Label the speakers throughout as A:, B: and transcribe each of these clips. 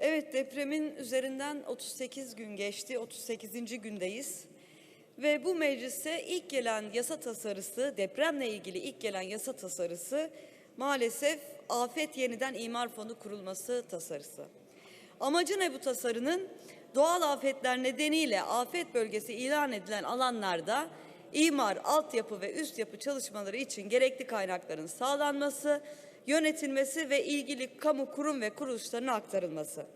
A: Evet depremin üzerinden 38 gün geçti. 38. gündeyiz. Ve bu meclise ilk gelen yasa tasarısı, depremle ilgili ilk gelen yasa tasarısı maalesef Afet Yeniden İmar Fonu kurulması tasarısı. Amacı ne bu tasarının? Doğal afetler nedeniyle afet bölgesi ilan edilen alanlarda imar, altyapı ve üst yapı çalışmaları için gerekli kaynakların sağlanması, yönetilmesi ve ilgili kamu kurum ve kuruluşlarına aktarılması.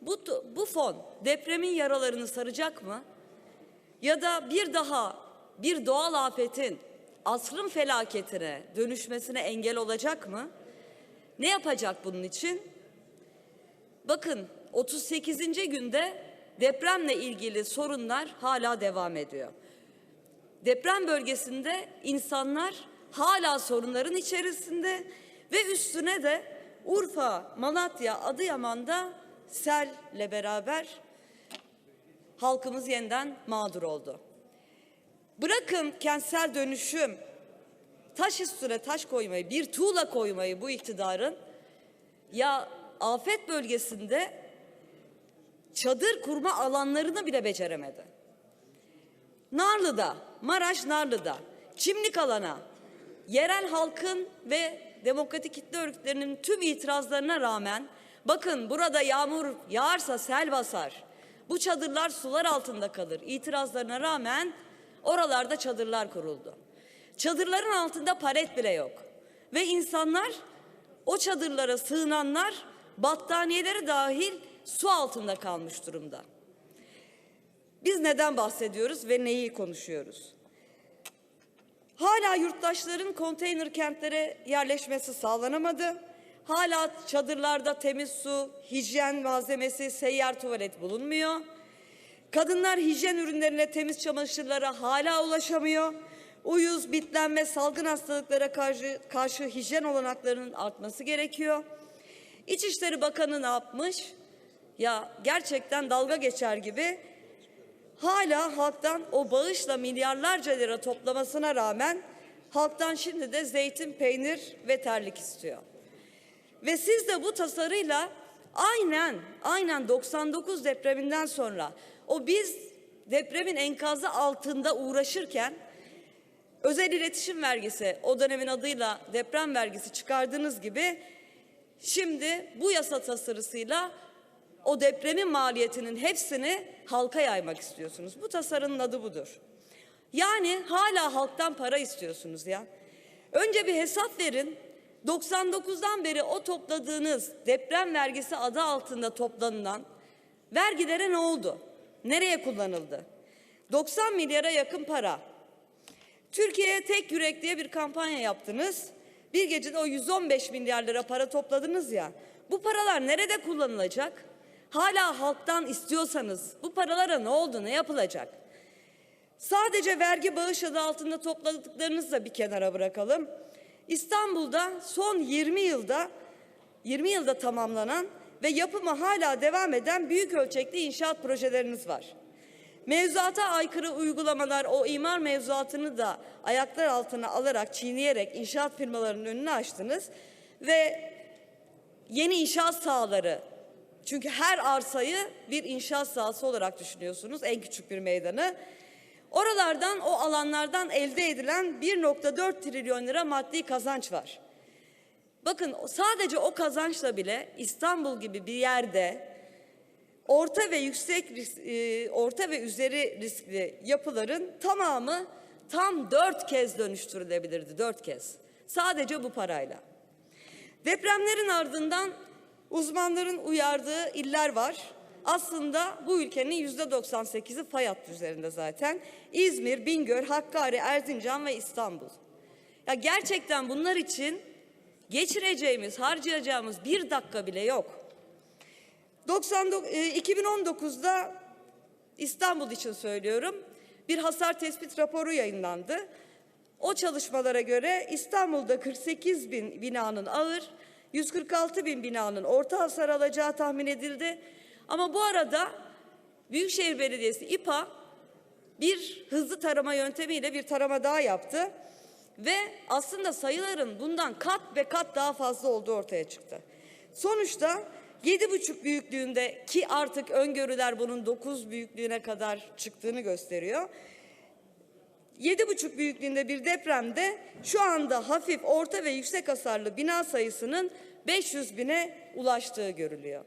A: Bu, bu fon depremin yaralarını saracak mı? Ya da bir daha bir doğal afetin asrın felaketine dönüşmesine engel olacak mı? Ne yapacak bunun için? Bakın 38. günde depremle ilgili sorunlar hala devam ediyor. Deprem bölgesinde insanlar hala sorunların içerisinde ve üstüne de Urfa, Malatya, Adıyaman'da selle beraber halkımız yeniden mağdur oldu. Bırakın kentsel dönüşüm, taş üstüne taş koymayı, bir tuğla koymayı bu iktidarın ya afet bölgesinde çadır kurma alanlarını bile beceremedi. Narlı'da, Maraş Narlı'da çimlik alana yerel halkın ve demokratik kitle örgütlerinin tüm itirazlarına rağmen bakın burada yağmur yağarsa sel basar. Bu çadırlar sular altında kalır. İtirazlarına rağmen oralarda çadırlar kuruldu. Çadırların altında palet bile yok. Ve insanlar o çadırlara sığınanlar battaniyeleri dahil su altında kalmış durumda. Biz neden bahsediyoruz ve neyi konuşuyoruz? Hala yurttaşların konteyner kentlere yerleşmesi sağlanamadı. Hala çadırlarda temiz su, hijyen malzemesi, seyyar tuvalet bulunmuyor. Kadınlar hijyen ürünlerine, temiz çamaşırlara hala ulaşamıyor. Uyuz, bitlenme, salgın hastalıklara karşı, karşı hijyen olanaklarının artması gerekiyor. İçişleri Bakanı ne yapmış? Ya gerçekten dalga geçer gibi hala halktan o bağışla milyarlarca lira toplamasına rağmen halktan şimdi de zeytin, peynir ve terlik istiyor. Ve siz de bu tasarıyla aynen aynen 99 depreminden sonra o biz depremin enkazı altında uğraşırken özel iletişim vergisi o dönemin adıyla deprem vergisi çıkardığınız gibi şimdi bu yasa tasarısıyla o depremin maliyetinin hepsini halka yaymak istiyorsunuz. Bu tasarının adı budur. Yani hala halktan para istiyorsunuz ya. Önce bir hesap verin. 99'dan beri o topladığınız deprem vergisi adı altında toplanılan vergilere ne oldu? Nereye kullanıldı? 90 milyara yakın para. Türkiye'ye tek yürek diye bir kampanya yaptınız. Bir gecede o 115 milyar lira para topladınız ya. Bu paralar nerede kullanılacak? Hala halktan istiyorsanız bu paralara ne oldu, ne yapılacak? Sadece vergi bağış adı altında topladıklarınızı da bir kenara bırakalım. İstanbul'da son 20 yılda 20 yılda tamamlanan ve yapımı hala devam eden büyük ölçekli inşaat projeleriniz var. Mevzuata aykırı uygulamalar o imar mevzuatını da ayaklar altına alarak çiğneyerek inşaat firmalarının önünü açtınız ve yeni inşaat sahaları çünkü her arsayı bir inşaat sahası olarak düşünüyorsunuz en küçük bir meydanı. Oralardan o alanlardan elde edilen 1.4 trilyon lira maddi kazanç var. Bakın sadece o kazançla bile İstanbul gibi bir yerde orta ve yüksek risk, e, orta ve üzeri riskli yapıların tamamı tam dört kez dönüştürülebilirdi. Dört kez. Sadece bu parayla. Depremlerin ardından uzmanların uyardığı iller var. Aslında bu ülkenin yüzde 98'i fay hattı üzerinde zaten. İzmir, Bingöl, Hakkari, Erzincan ve İstanbul. Ya gerçekten bunlar için geçireceğimiz, harcayacağımız bir dakika bile yok. 99, e, 2019'da İstanbul için söylüyorum bir hasar tespit raporu yayınlandı. O çalışmalara göre İstanbul'da 48 bin binanın ağır, 146 bin binanın orta hasar alacağı tahmin edildi. Ama bu arada Büyükşehir Belediyesi İPA bir hızlı tarama yöntemiyle bir tarama daha yaptı. Ve aslında sayıların bundan kat ve kat daha fazla olduğu ortaya çıktı. Sonuçta Yedi buçuk büyüklüğünde ki artık öngörüler bunun dokuz büyüklüğüne kadar çıktığını gösteriyor. Yedi buçuk büyüklüğünde bir depremde şu anda hafif, orta ve yüksek hasarlı bina sayısının 500 bine ulaştığı görülüyor.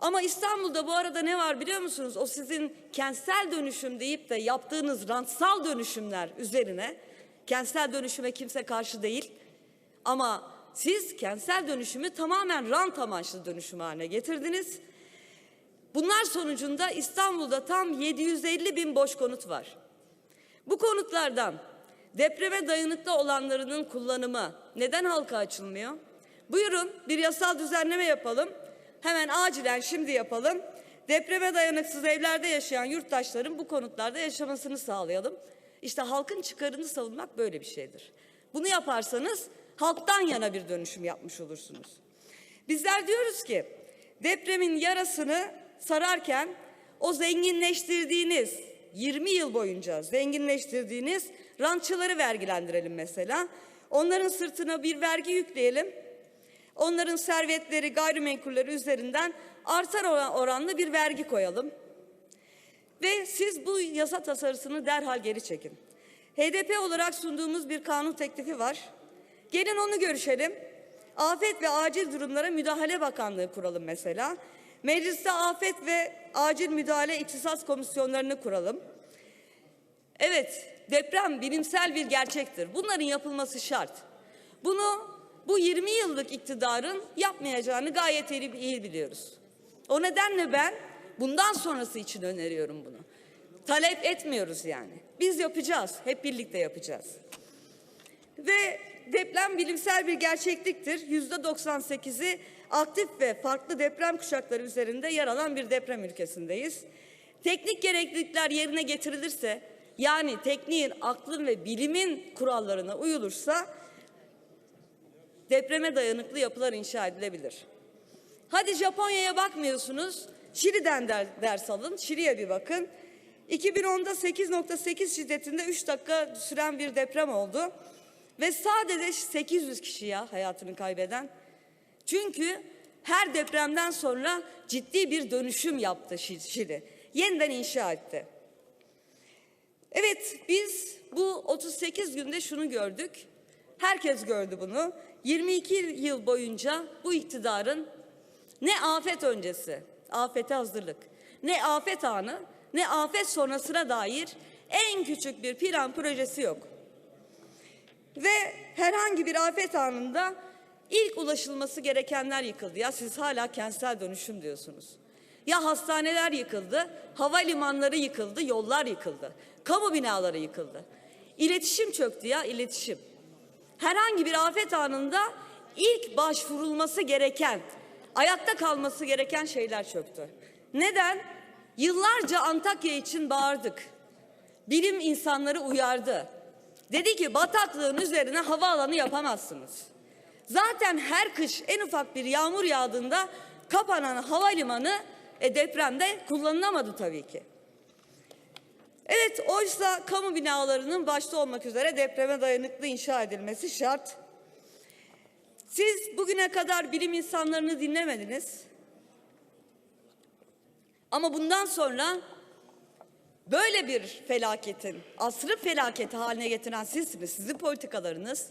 A: Ama İstanbul'da bu arada ne var biliyor musunuz? O sizin kentsel dönüşüm deyip de yaptığınız rantsal dönüşümler üzerine, kentsel dönüşüme kimse karşı değil. Ama siz kentsel dönüşümü tamamen rant amaçlı dönüşüm haline getirdiniz. Bunlar sonucunda İstanbul'da tam 750 bin boş konut var. Bu konutlardan depreme dayanıklı olanlarının kullanımı neden halka açılmıyor? Buyurun bir yasal düzenleme yapalım. Hemen acilen şimdi yapalım. Depreme dayanıksız evlerde yaşayan yurttaşların bu konutlarda yaşamasını sağlayalım. İşte halkın çıkarını savunmak böyle bir şeydir. Bunu yaparsanız halktan yana bir dönüşüm yapmış olursunuz. Bizler diyoruz ki depremin yarasını sararken o zenginleştirdiğiniz 20 yıl boyunca zenginleştirdiğiniz rantçıları vergilendirelim mesela. Onların sırtına bir vergi yükleyelim. Onların servetleri, gayrimenkulleri üzerinden artar oran- oranlı bir vergi koyalım. Ve siz bu yasa tasarısını derhal geri çekin. HDP olarak sunduğumuz bir kanun teklifi var. Gelin onu görüşelim. Afet ve acil durumlara müdahale bakanlığı kuralım mesela. Mecliste afet ve acil müdahale ihtisas komisyonlarını kuralım. Evet, deprem bilimsel bir gerçektir. Bunların yapılması şart. Bunu bu 20 yıllık iktidarın yapmayacağını gayet iyi biliyoruz. O nedenle ben bundan sonrası için öneriyorum bunu. Talep etmiyoruz yani. Biz yapacağız, hep birlikte yapacağız. Ve deprem bilimsel bir gerçekliktir. Yüzde 98'i aktif ve farklı deprem kuşakları üzerinde yer alan bir deprem ülkesindeyiz. Teknik gereklilikler yerine getirilirse, yani tekniğin, aklın ve bilimin kurallarına uyulursa depreme dayanıklı yapılar inşa edilebilir. Hadi Japonya'ya bakmıyorsunuz. Şili'den der- ders alın. Şili'ye bir bakın. 2010'da 8.8 şiddetinde 3 dakika süren bir deprem oldu. Ve sadece 800 kişi ya hayatını kaybeden. Çünkü her depremden sonra ciddi bir dönüşüm yaptı Şi- Şili. Yeniden inşa etti. Evet biz bu 38 günde şunu gördük. Herkes gördü bunu. 22 yıl boyunca bu iktidarın ne afet öncesi, afete hazırlık, ne afet anı, ne afet sonrasına dair en küçük bir plan projesi yok. Ve herhangi bir afet anında ilk ulaşılması gerekenler yıkıldı. Ya siz hala kentsel dönüşüm diyorsunuz. Ya hastaneler yıkıldı, havalimanları yıkıldı, yollar yıkıldı. Kamu binaları yıkıldı. İletişim çöktü ya iletişim. Herhangi bir afet anında ilk başvurulması gereken, ayakta kalması gereken şeyler çöktü. Neden? Yıllarca Antakya için bağırdık. Bilim insanları uyardı. Dedi ki bataklığın üzerine havaalanı yapamazsınız. Zaten her kış en ufak bir yağmur yağdığında kapanan havalimanı e, depremde kullanılamadı tabii ki. Evet oysa kamu binalarının başta olmak üzere depreme dayanıklı inşa edilmesi şart. Siz bugüne kadar bilim insanlarını dinlemediniz. Ama bundan sonra böyle bir felaketin, asrı felaketi haline getiren sizsiniz, sizin politikalarınız.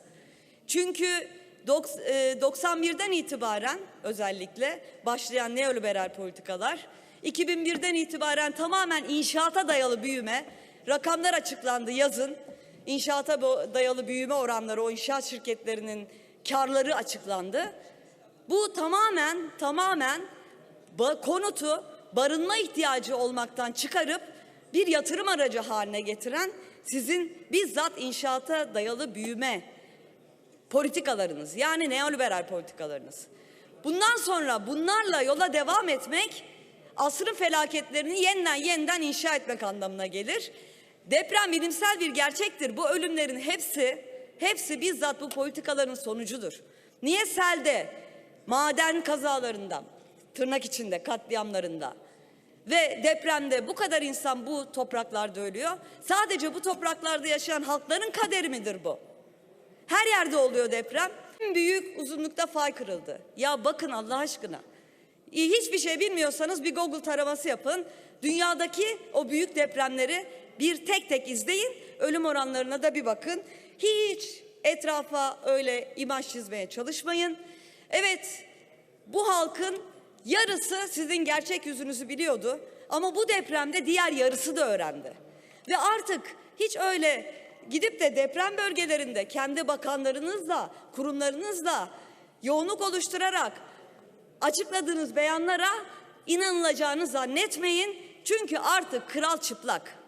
A: Çünkü dok- e, 91'den itibaren özellikle başlayan neoliberal politikalar, 2001'den itibaren tamamen inşaata dayalı büyüme, rakamlar açıklandı yazın. İnşaata dayalı büyüme oranları, o inşaat şirketlerinin karları açıklandı. Bu tamamen tamamen konutu barınma ihtiyacı olmaktan çıkarıp bir yatırım aracı haline getiren sizin bizzat inşaata dayalı büyüme politikalarınız yani neoliberal politikalarınız. Bundan sonra bunlarla yola devam etmek asrın felaketlerini yeniden yeniden inşa etmek anlamına gelir. Deprem bilimsel bir gerçektir. Bu ölümlerin hepsi hepsi bizzat bu politikaların sonucudur. Niye selde, maden kazalarında, tırnak içinde katliamlarında ve depremde bu kadar insan bu topraklarda ölüyor? Sadece bu topraklarda yaşayan halkların kaderi midir bu? Her yerde oluyor deprem. En büyük uzunlukta fay kırıldı. Ya bakın Allah aşkına. Hiçbir şey bilmiyorsanız bir Google taraması yapın. Dünyadaki o büyük depremleri bir tek tek izleyin. Ölüm oranlarına da bir bakın. Hiç etrafa öyle imaj çizmeye çalışmayın. Evet, bu halkın yarısı sizin gerçek yüzünüzü biliyordu. Ama bu depremde diğer yarısı da öğrendi. Ve artık hiç öyle gidip de deprem bölgelerinde kendi bakanlarınızla, kurumlarınızla yoğunluk oluşturarak açıkladığınız beyanlara inanılacağını zannetmeyin. Çünkü artık kral çıplak.